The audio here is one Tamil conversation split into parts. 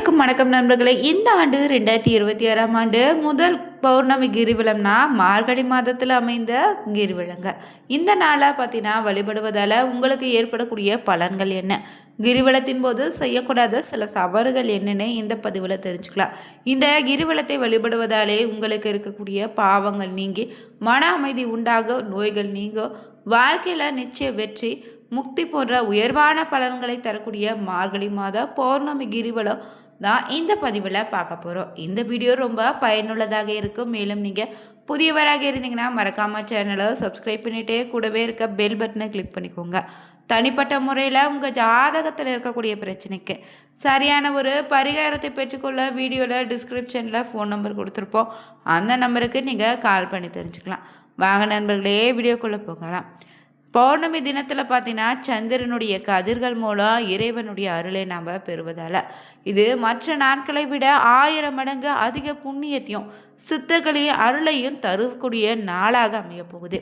அனைவருக்கும் வணக்கம் நண்பர்களே. இந்த ஆண்டு ரெண்டாயிரத்தி இருபத்தி ஆறாம் ஆண்டு முதல் பௌர்ணமி கிரிவலம்னா மார்கழி மாதத்தில் அமைந்த கிரிவலங்க. இந்த நாளை பார்த்தீங்கன்னா வழிபடுவதால் உங்களுக்கு ஏற்படக்கூடிய பலன்கள் என்ன? கிரிவலத்தின் போது செய்யக்கூடாத சில சவறுகள் என்னென்னு இந்த பதிவில் தெரிஞ்சுக்கலாம். இந்த கிரிவலத்தை வழிபடுவதாலே உங்களுக்கு இருக்கக்கூடிய பாவங்கள் நீங்கி மன அமைதி உண்டாக நோய்கள் நீங்க வாழ்க்கையில் நிச்சய வெற்றி முக்தி போன்ற உயர்வான பலன்களை தரக்கூடிய மார்கழி மாத பௌர்ணமி கிரிவலம் தான் இந்த பதிவில் பார்க்க போகிறோம் இந்த வீடியோ ரொம்ப பயனுள்ளதாக இருக்கும். மேலும் நீங்கள் புதியவராக இருந்தீங்கன்னா மறக்காமல் சேனலை சப்ஸ்கிரைப் பண்ணிவிட்டு கூடவே இருக்க பெல் பட்டனை கிளிக் பண்ணிக்கோங்க. தனிப்பட்ட முறையில் உங்கள் ஜாதகத்தில் இருக்கக்கூடிய பிரச்சனைக்கு சரியான ஒரு பரிகாரத்தை பெற்றுக்கொள்ள வீடியோவில் டிஸ்கிரிப்ஷனில் ஃபோன் நம்பர் கொடுத்துருப்போம். அந்த நம்பருக்கு நீங்கள் கால் பண்ணி தெரிஞ்சுக்கலாம். வாங்க நண்பர்களே வீடியோக்குள்ளே போகலாம். பௌர்ணமி தினத்தில் பார்த்தீங்கன்னா சந்திரனுடைய கதிர்கள் மூலம் இறைவனுடைய அருளை நாம் பெறுவதால். இது மற்ற நாட்களை விட ஆயிரம் மடங்கு அதிக புண்ணியத்தையும் சித்தர்களையும் அருளையும் தரக்கூடிய நாளாக அமைய போகுது.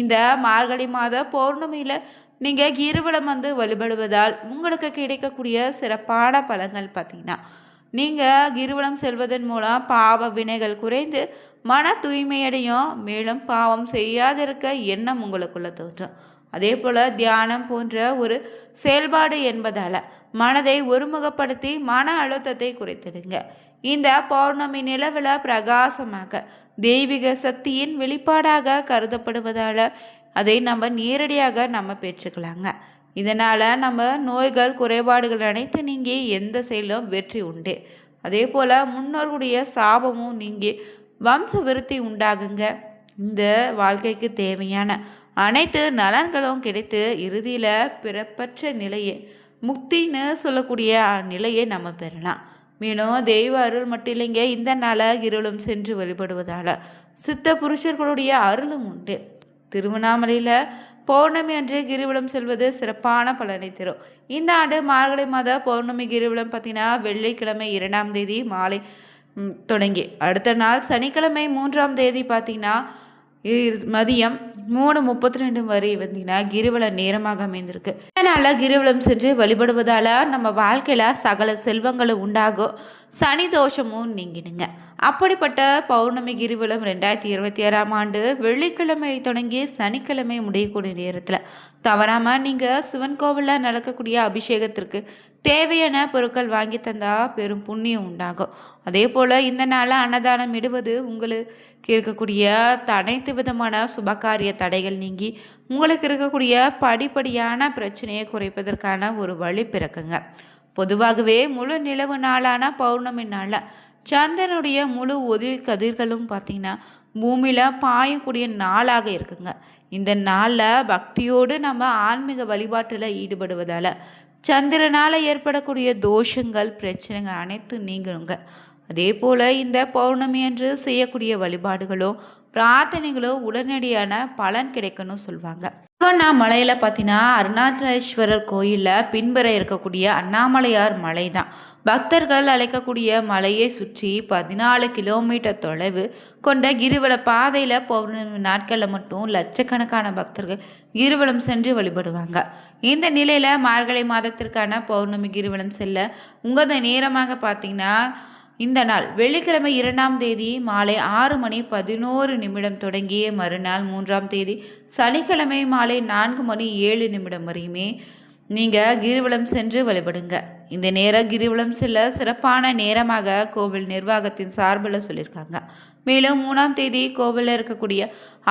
இந்த மார்கழி மாத பௌர்ணமியில் நீங்கள் கிருவலம் வந்து வழிபடுவதால் உங்களுக்கு கிடைக்கக்கூடிய சிறப்பான பலன்கள் பார்த்தீங்கன்னா நீங்கள் கிருவலம் செல்வதன் மூலம் பாவ வினைகள் குறைந்து மன தூய்மையடையும். மேலும் பாவம் செய்யாதிருக்க எண்ணம் உங்களுக்குள்ள தோன்றும். அதே போல் தியானம் போன்ற ஒரு செயல்பாடு என்பதால் மனதை ஒருமுகப்படுத்தி மன அழுத்தத்தை குறைத்திடுங்க. இந்த பௌர்ணமி நிலவில் பிரகாசமாக தெய்வீக சக்தியின் வெளிப்பாடாக கருதப்படுவதால் அதை நம்ம நேரடியாக நம்ம பெற்றுக்கலாங்க. இதனால் நம்ம நோய்கள் குறைபாடுகள் அனைத்து நீங்கி எந்த செயலும் வெற்றி உண்டு. அதே போல் முன்னோர்களுடைய சாபமும் நீங்கி வம்ச விருத்தி உண்டாகுங்க. இந்த வாழ்க்கைக்கு தேவையான அனைத்து நலன்களும் கிடைத்து இறுதியில் பிறப்பற்ற நிலையை முக்தின்னு சொல்லக்கூடிய நிலையை நம்ம பெறலாம். மேலும் தெய்வ அருள் மட்டும் இல்லைங்க இந்த நாளை இருளும் சென்று வழிபடுவதால் சித்த புருஷர்களுடைய அருளும் உண்டு. திருவண்ணாமலையில் பௌர்ணமி அன்று கிரிவலம் செல்வது சிறப்பான பலனை தரும். இந்த ஆண்டு மார்கழி மாத பௌர்ணமி கிரிவலம் பார்த்தீங்கன்னா வெள்ளிக்கிழமை இரண்டாம் தேதி மாலை தொடங்கி. அடுத்த நாள் சனிக்கிழமை மூன்றாம் தேதி பார்த்தீங்கன்னா மதியம் மூணு முப்பத்தி ரெண்டு வரை வந்தீங்கன்னா கிரிவலம் நேரமாக அமைந்திருக்கு. இதனால் கிரிவலம் சென்று வழிபடுவதால் நம்ம வாழ்க்கையில் சகல செல்வங்களும் உண்டாகும். சனி தோஷமும் நீங்கிடுங்க. அப்படிப்பட்ட பௌர்ணமி கிரிவலம் ரெண்டாயிரத்தி இருபத்தி ஆறாம் ஆண்டு வெள்ளிக்கிழமை தொடங்கி சனிக்கிழமை முடியக்கூடிய நேரத்தில் தவறாமல் நீங்கள் சிவன் கோவிலில் நடக்கக்கூடிய அபிஷேகத்திற்கு தேவையான பொருட்கள் வாங்கி தந்தால் பெரும் புண்ணியம் உண்டாகும். அதே போல் இந்த நாளில் அன்னதானம் இடுவது உங்களுக்கு இருக்கக்கூடிய அனைத்து விதமான சுபகாரிய தடைகள் நீங்கி உங்களுக்கு இருக்கக்கூடிய படிப்படியான பிரச்சனையை குறைப்பதற்கான ஒரு வழி பிறக்குங்க. பொதுவாகவே முழு நிலவு நாளான பௌர்ணமி நாளில் சந்திரனுடைய முழு ஒதி கதிர்களும் பார்த்திங்கன்னா பூமியில் பாயக்கூடிய நாளாக இருக்குங்க. இந்த நாளில் பக்தியோடு நம்ம ஆன்மீக வழிபாட்டில் ஈடுபடுவதால் சந்திரனால் ஏற்படக்கூடிய தோஷங்கள் பிரச்சனைகள் அனைத்தும் நீங்களுங்க அதே போல் இந்த பௌர்ணமி அன்று செய்யக்கூடிய வழிபாடுகளும் பிரார்த்தனைகளும் உடனடியான பலன் கிடைக்கணும்னு சொல்லுவாங்க திருவண்ணாமலையில் பார்த்தீங்கன்னா அருணாச்சலேஸ்வரர் கோயிலில் பின்பற இருக்கக்கூடிய அண்ணாமலையார் மலை தான் பக்தர்கள் அழைக்கக்கூடிய மலையை சுற்றி பதினாலு கிலோமீட்டர் தொலைவு கொண்ட கிரிவல பாதையில் பௌர்ணமி நாட்களில் மட்டும் லட்சக்கணக்கான பக்தர்கள் கிரிவலம் சென்று வழிபடுவாங்க. இந்த நிலையில் மார்கழி மாதத்திற்கான பௌர்ணமி கிரிவலம் செல்ல உங்கள் நேரமாக பார்த்தீங்கன்னா இந்த நாள் வெள்ளிக்கிழமை இரண்டாம் தேதி மாலை ஆறு மணி பதினோரு நிமிடம் தொடங்கிய மறுநாள் மூன்றாம் தேதி சனிக்கிழமை மாலை நான்கு மணி ஏழு நிமிடம் வரையுமே நீங்கள் கிரிவலம் சென்று வழிபடுங்க. இந்த நேரம் கிரிவலம் செல்ல சிறப்பான நேரமாக கோவில் நிர்வாகத்தின் சார்பில் சொல்லியிருக்காங்க. மேலும் மூணாம் தேதி கோவிலில் இருக்கக்கூடிய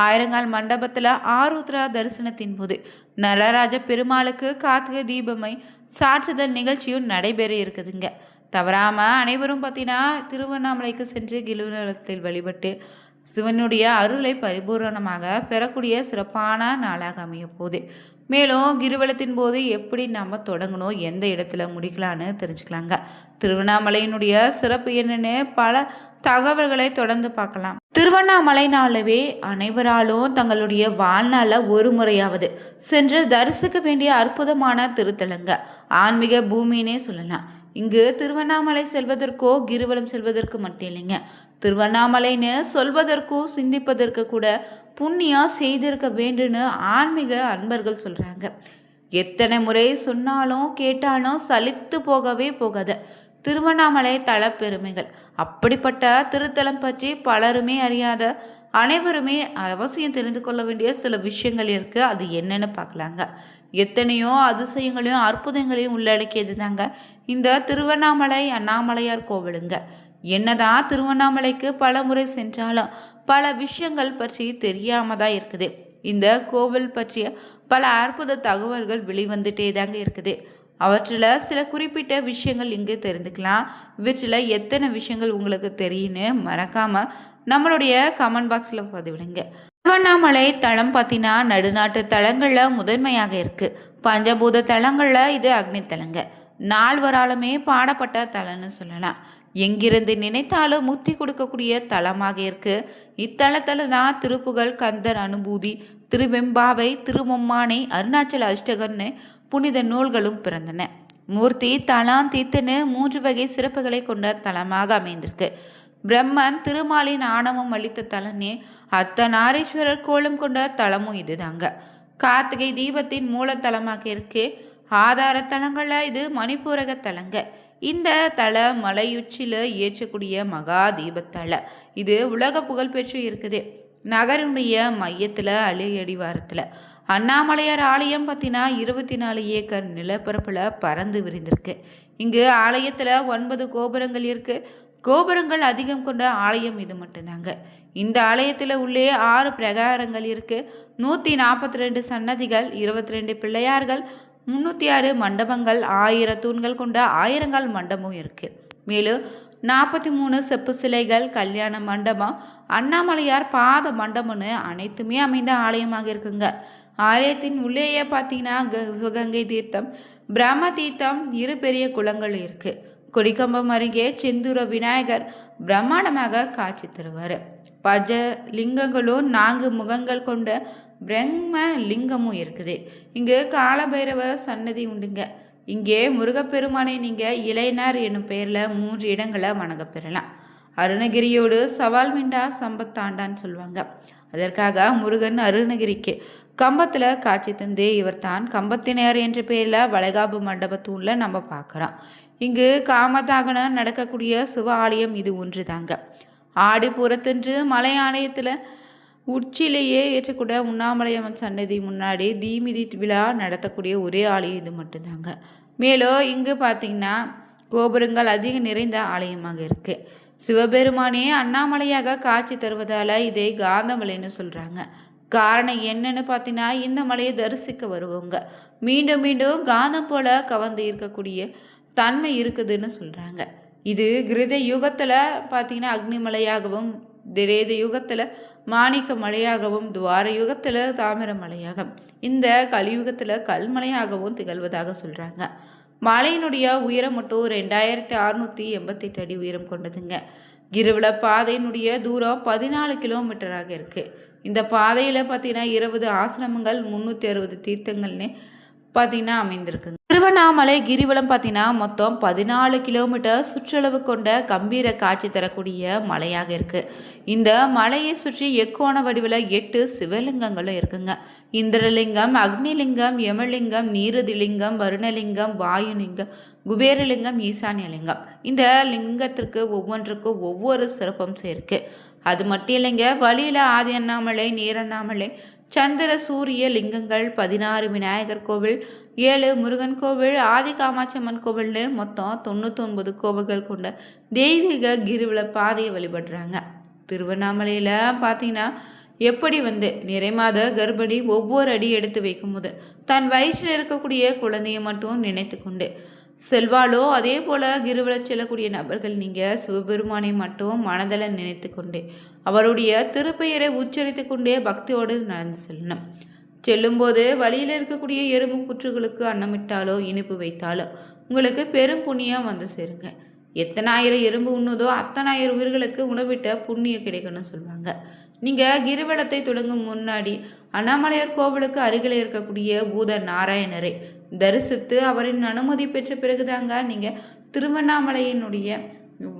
ஆயிரங்கால் மண்டபத்தில் ஆருத்ரா தரிசனத்தின் போது நடராஜ பெருமாளுக்கு கார்த்திகை தீபமை சாற்றுதல் நிகழ்ச்சியும் நடைபெற இருக்குதுங்க. தவறாமல் அனைவரும் பார்த்தீங்கன்னா திருவண்ணாமலைக்கு சென்று கிலுவலத்தில் வழிபட்டு சிவனுடைய அருளை பரிபூரணமாக பெறக்கூடிய சிறப்பான நாளாக அமையப்போகுது மேலும் கிருவலத்தின் போது எப்படி நம்ம தொடங்கணும் எந்த இடத்துல முடிக்கலான்னு தெரிஞ்சுக்கலாங்க. திருவண்ணாமலையினுடைய சிறப்பு என்னன்னு பல தகவல்களை தொடர்ந்து பார்க்கலாம். திருவண்ணாமலைனாலவே அனைவராலும் தங்களுடைய வாழ்நாளில் ஒரு முறையாவது சென்று தரிசிக்க வேண்டிய அற்புதமான திருத்தலங்க. ஆன்மீக பூமின்னே சொல்லலாம். இங்கு திருவண்ணாமலை செல்வதற்கோ கிருவலம் செல்வதற்கு மட்டும் இல்லைங்க. திருவண்ணாமலைன்னு சொல்வதற்கோ சிந்திப்பதற்கு கூட புண்ணியம் செய்திருக்க வேண்டுன்னு ஆன்மீக அன்பர்கள் சொல்கிறாங்க எத்தனை முறை சொன்னாலும் கேட்டாலும் சலித்து போகவே போகாது. திருவண்ணாமலை தல பெருமைகள். அப்படிப்பட்ட திருத்தலம் பற்றி பலருமே அறியாத அனைவருமே அவசியம் தெரிந்து கொள்ள வேண்டிய சில விஷயங்கள் இருக்கு. அது என்னன்னு பார்க்கலாங்க. எத்தனையோ அதிசயங்களையும் அற்புதங்களையும் உள்ளடக்கியது தாங்க இந்த திருவண்ணாமலை அண்ணாமலையார் கோவிலுங்க. என்னதான் திருவண்ணாமலைக்கு பல முறை சென்றாலும் பல விஷயங்கள் பற்றி தெரியாம தான் இருக்குது. இந்த கோவில் பற்றிய பல அற்புத தகவல்கள் வெளிவந்துட்டே தாங்க இருக்குது. அவற்றில் சில குறிப்பிட்ட விஷயங்கள் இங்கே தெரிந்துக்கலாம். இவற்றில் எத்தனை விஷயங்கள் உங்களுக்கு தெரியும்னு மறக்காமல் நம்மளுடைய கமெண்ட் பாக்ஸில் பதிவிடுங்க. திருவண்ணாமலை தளம் பார்த்தீங்கன்னா நடுநாட்டு தலங்களில் முதன்மையாக இருக்குது பஞ்சபூத தலங்களில் இது அக்னி தலங்க நால்வராலுமே பாடப்பட்ட தலம்னு சொல்லலாம். எங்கிருந்து நினைத்தாலும் முத்தி கொடுக்கக்கூடிய தலமாக இருக்கு. இத்தலத்தில் தான் திருப்புகழ் கந்தர் அனுபூதி திருவெம்பாவை திருமொம்மானை அருணாச்சல அஷ்டகர்னு புனித நூல்களும் பிறந்தன. மூர்த்தி தலாம் தீத்துன்னு மூன்று வகை சிறப்புகளை கொண்ட தலமாக அமைந்திருக்கு. பிரம்மன் திருமாலின் ஆணவம் அளித்த தலனே அத்தனாரீஸ்வரர் கோலம் கொண்ட தலமும் இதுதாங்க. கார்த்திகை தீபத்தின் மூலத்தலமாக இருக்கு ஆதார தலங்களில் இது மணிப்பூரக தலங்க. இந்த தல மலையுச்சியில் ஏற்றக்கூடிய மகா தீபத்தல. இது உலக புகழ்பெற்று இருக்குது. நகருடைய மையத்தில் அடிவாரத்தில் அண்ணாமலையார் ஆலயம் பார்த்தீங்கன்னா இருபத்தி நாலு ஏக்கர் நிலப்பரப்பில் பறந்து விரிந்திருக்கு. இங்கு ஆலயத்தில் ஒன்பது கோபுரங்கள் இருக்குது கோபுரங்கள் அதிகம் கொண்ட ஆலயம் இது மட்டும்தாங்க. இந்த ஆலயத்தில் உள்ளே ஆறு பிரகாரங்கள் இருக்குது நூற்றி நாற்பத்தி ரெண்டு சன்னதிகள் இருபத்தி ரெண்டு பிள்ளையார்கள் முந்நூற்றி ஆறு மண்டபங்கள் ஆயிரம் தூண்கள் கொண்ட ஆயிரங்கால் மண்டபம் இருக்குது மேலும் நாற்பத்தி மூணு செப்பு சிலைகள் கல்யாண மண்டபம் அண்ணாமலையார் பாத மண்டபம்னு அனைத்துமே அமைந்த ஆலயமாக இருக்குங்க. ஆலயத்தின் உள்ளேயே பார்த்தீங்கன்னா சிவகங்கை தீர்த்தம் பிரம்ம தீர்த்தம் இரு பெரிய குளங்கள் இருக்கு. கொடிக்கம்பம் அருகே செந்தூர விநாயகர் பிரம்மாண்டமாக காட்சி தருவார். பஜ லிங்கங்களும் நான்கு முகங்கள் கொண்ட பிரம்ம லிங்கமும் இருக்குது. இங்கு காலபைரவ சன்னதி உண்டுங்க. இங்கே முருகப்பெருமானை நீங்கள் இளைஞர் என்னும் பெயரில் மூன்று இடங்களை வணங்க பெறலாம். அருணகிரியோடு சவால் மிண்டா சம்பத்தாண்டான்னு சொல்லுவாங்க. அதற்காக முருகன் அருணகிரிக்கு கம்பத்தில் காட்சி தந்து இவர் தான் கம்பத்தினர் என்ற பெயரில் வளைகாப்பு மண்டபத்தூணில் நம்ம பார்க்குறோம் இங்கு காமதாகனம் நடக்கக்கூடிய சிவ ஆலயம் இது ஒன்று தாங்க ஆடி மலை ஆலயத்தில் உச்சிலேயே ஏற்றக்கூட உண்ணாமலையம்மன் சன்னதி முன்னாடி தீமிதி விழா நடத்தக்கூடிய ஒரே ஆலயம் இது மட்டும்தாங்க. மேலும் இங்கு பார்த்திங்கன்னா கோபுரங்கள் அதிக நிறைந்த ஆலயமாக இருக்குது சிவபெருமானே அண்ணாமலையாக காட்சி தருவதால் இதை காந்தமலைன்னு சொல்கிறாங்க காரணம் என்னன்னு பார்த்தீங்கன்னா இந்த மலையை தரிசிக்க வருவோங்க. மீண்டும் மீண்டும் காந்தம் போல கவர்ந்து இருக்கக்கூடிய தன்மை இருக்குதுன்னு சொல்கிறாங்க இது கிருத யுகத்தில் பார்த்தீங்கன்னா அக்னிமலையாகவும் திரேத யுகத்தில் மாணிக்க மலையாகவும் துவார யுகத்தில் தாமிர மலையாகவும் இந்த கலியுகத்தில் கல்மலையாகவும் திகழ்வதாக சொல்கிறாங்க மலையினுடைய உயரம் மட்டும் ரெண்டாயிரத்தி அறுநூற்றி எண்பத்தெட்டு அடி உயரம் கொண்டதுங்க. கிருவில பாதையினுடைய தூரம் பதினாலு கிலோமீட்டராக இருக்குது இந்த பாதையில் பார்த்தீங்கன்னா இருபது ஆசிரமங்கள் முந்நூற்றி அறுபது தீர்த்தங்கள்னு பார்த்தீங்கன்னா அமைந்திருக்குங்க. திருவண்ணாமலை கிரிவலம் பார்த்தீங்கன்னா மொத்தம் பதினாலு கிலோமீட்டர் சுற்றளவு கொண்ட கம்பீர காட்சி தரக்கூடிய மலையாக இருக்குது இந்த மலையை சுற்றி எக்கோண வடிவில் எட்டு சிவலிங்கங்களும் இருக்குங்க. இந்திரலிங்கம் அக்னிலிங்கம் யமலிங்கம் நீருதிலிங்கம் வருணலிங்கம் வாயுலிங்கம் குபேரலிங்கம் ஈசானியலிங்கம். இந்த லிங்கத்திற்கு ஒவ்வொன்றுக்கும் ஒவ்வொரு சிறப்பம்சம் இருக்குது அது மட்டும் இல்லைங்க வழியில் ஆதி அண்ணாமலை நீரண்ணாமலை சந்திர சூரிய லிங்கங்கள் பதினாறு விநாயகர் கோவில் ஏழு முருகன் கோவில் ஆதி காமாட்சம்மன் கோவில்னு மொத்தம் தொண்ணூத்தொன்பது கோவில்கள் கொண்ட தெய்வீக கிருவில பாதையை வழிபடுறாங்க. திருவண்ணாமலையில் பார்த்தீங்கன்னா எப்படி வந்து நிறைமாத கர்ப்பிணி ஒவ்வொரு அடி எடுத்து வைக்கும்போது தன் வயிற்றில் இருக்கக்கூடிய குழந்தையை மட்டும் நினைத்து கொண்டு செல்வாளோ அதே போல் கிருவலச் செல்லக்கூடிய நபர்கள் நீங்கள் சிவபெருமானை மட்டும் மனதில் நினைத்து கொண்டே அவருடைய திருப்பெயரை உச்சரித்து கொண்டே பக்தியோடு நடந்து செல்லணும். செல்லும்போது வழியில் இருக்கக்கூடிய எறும்பு புற்றுகளுக்கு அன்னமிட்டாலோ இனிப்பு வைத்தாலோ உங்களுக்கு பெரும் புண்ணியம் வந்து சேருங்க. எத்தனாயிரம் எறும்பு உண்ணுதோ அத்தனாயிரம் உயிர்களுக்கு உணவிட்ட புண்ணியம் கிடைக்கும்னு சொல்லுவாங்க நீங்கள் கிரிவலத்தை தொடங்கும் முன்னாடி அண்ணாமலையார் கோவிலுக்கு அருகில் இருக்கக்கூடிய பூத நாராயணரை தரிசித்து அவரின் அனுமதி பெற்ற பிறகுதாங்க நீங்கள் திருவண்ணாமலையினுடைய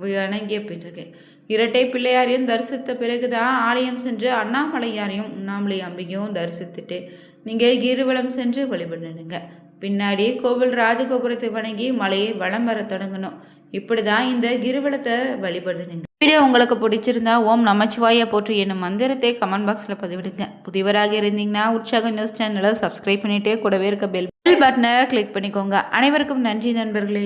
வணங்கிய பிறகு இரட்டை பிள்ளையாரையும் தரிசித்த பிறகுதான் ஆலயம் சென்று அண்ணாமலையாரையும் உண்ணாமலை அம்பிகையும் தரிசித்துட்டு நீங்கள் கிருவலம் சென்று வழிபடணுங்க பின்னாடி கோவில் ராஜகோபுரத்தை வணங்கி மலையை வளம் வர தொடங்கணும். இப்படி தான் இந்த கிருவலத்தை வழிபடணுங்க வீடியோ உங்களுக்கு பிடிச்சிருந்தா ஓம் நமச்சிவாய போற்று என்னும் மந்திரத்தை கமெண்ட் பாக்ஸில் பதிவிடுங்க. புதிவராக இருந்தீங்கன்னா உற்சாக நியூஸ் சேனலை சப்ஸ்கிரைப் பண்ணிட்டே கூடவே இருக்க பெல் பெல் பட்டனை கிளிக் பண்ணிக்கோங்க. அனைவருக்கும் நன்றி நண்பர்களே.